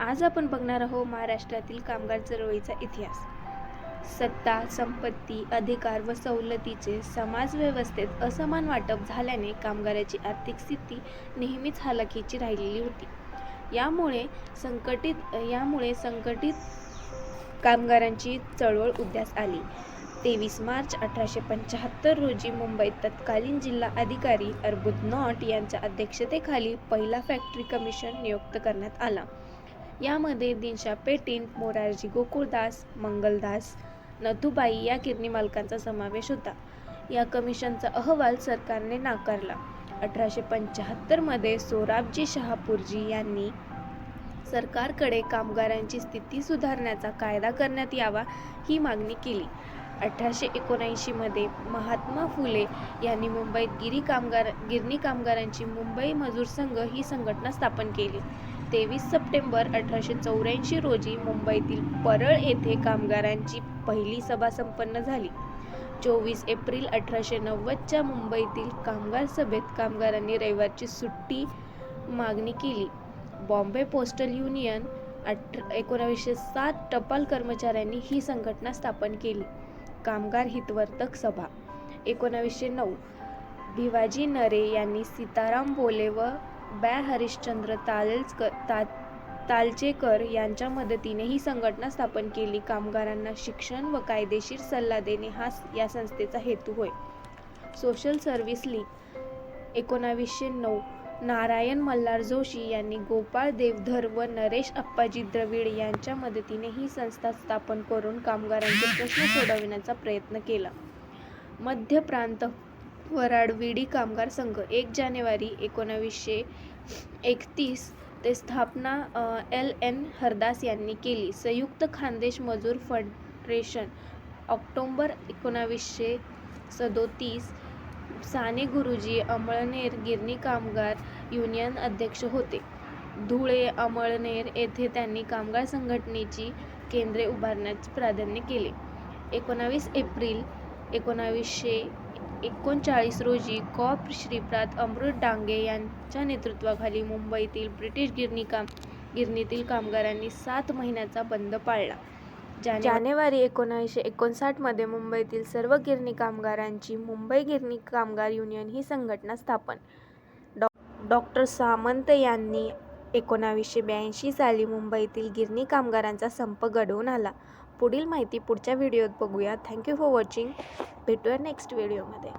आज आपण बघणार आहोत महाराष्ट्रातील कामगार चळवळीचा इतिहास. सत्ता संपत्ती अधिकार व सवलतीचे समाजव्यवस्थेत असमान वाटप झाल्याने कामगाराची आर्थिक स्थिती नेहमीच हालाखीची राहिलेली होती. यामुळे संकटित यामुळे संकटित कामगारांची चळवळ उदयास आली. तेवीस मार्च अठराशे पंच्याहत्तर रोजी मुंबईत तत्कालीन जिल्हा अधिकारी अर्बुद नॉट यांच्या अध्यक्षतेखाली पहिला फॅक्टरी कमिशन नियुक्त करण्यात आला. यामध्ये दिनशा पेटीन मोरारजी गोकुळदास मंगलदास नथुबाई या गिरणी मालकांचा समावेश होता. या कमिशनचा अहवाल सरकारने नाकारला. अठराशे पंच्याहत्तरमध्ये सोराबजी शहापूरजी यांनी सरकारकडे कामगारांची स्थिती सुधारण्याचा कायदा करण्यात यावा ही मागणी केली. अठराशे एकोणऐंशीमध्ये महात्मा फुले यांनी मुंबईत गिरी कामगार गिरणी कामगारांची मुंबई मजूर संघ ही संघटना स्थापन केली. तेवीस सप्टेंबर अठराशे चौऱ्याऐंशी रोजी मुंबईतील परळ येथे कामगारांची पहिली सभा संपन्न झाली. चोवीस एप्रिल अठराशे नव्वदच्या मुंबईतील कामगार सभेत कामगारांनी रविवारची सुट्टी मागणी केली. बॉम्बे पोस्टल युनियन अठरा एकोणावीसशे सात टपाल कर्मचाऱ्यांनी ही संघटना स्थापन केली. कामगार हितवर्तक सभा. एकोणावीसशे नऊ. भिवाजी नरे यांनी सीताराम बोले व बॅ हरिश्चंद्र तालेलकर ता तालचेकर यांच्या मदतीने ही संघटना स्थापन केली. कामगारांना शिक्षण व कायदेशीर सल्ला देणे हा या संस्थेचा हेतू होय. सोशल सर्व्हिस लीग एकोणावीसशे नऊ. नारायण मल्हार जोशी यांनी गोपाळ देवधर व नरेश अप्पाजी द्रविड यांच्या मदतीने ही संस्था स्थापन करून कामगारांचे प्रश्न सोडविण्याचा प्रयत्न केला. मध्य प्रांत वराड विडी कामगार संघ एक जानेवारी एकोणावीसशे एकतीस ते स्थापना एल. एन. हरदास यांनी केली. संयुक्त खानदेश मजूर फेडरेशन ऑक्टोंबर एकोणावीसशे सदोतीस साने गुरुजी अमळनेर गिरणी कामगार युनियन अध्यक्ष होते. धुळे अमळनेर येथे त्यांनी कामगार संघटनेची केंद्रे उभारण्याचे प्राधान्य केले. एकोणावीस एप्रिल एकोणावीसशे एकोणचाळीस रोजी कॉप श्रीप्रात अमृत डांगे यांच्या नेतृत्वाखाली मुंबईतील ब्रिटिश गिरणी काम गिरणीतील कामगारांनी सात महिन्याचा बंद पाळला. जाने जानेवारी एकोणीसशे एकोणसाठमध्ये मुंबईतील सर्व गिरणी कामगारांची मुंबई गिरणी कामगार युनियन ही संघटना स्थापन. डॉ डॉक्टर सामंत यांनी एकोणावीसशे ब्याऐंशी साली मुंबईतील गिरणी कामगारांचा संप घडवून आला. पुढील माहिती पुढच्या व्हिडिओत बघूया थँक्यू फॉर वॉचिंग भेटूया नेक्स्ट व्हिडिओमध्ये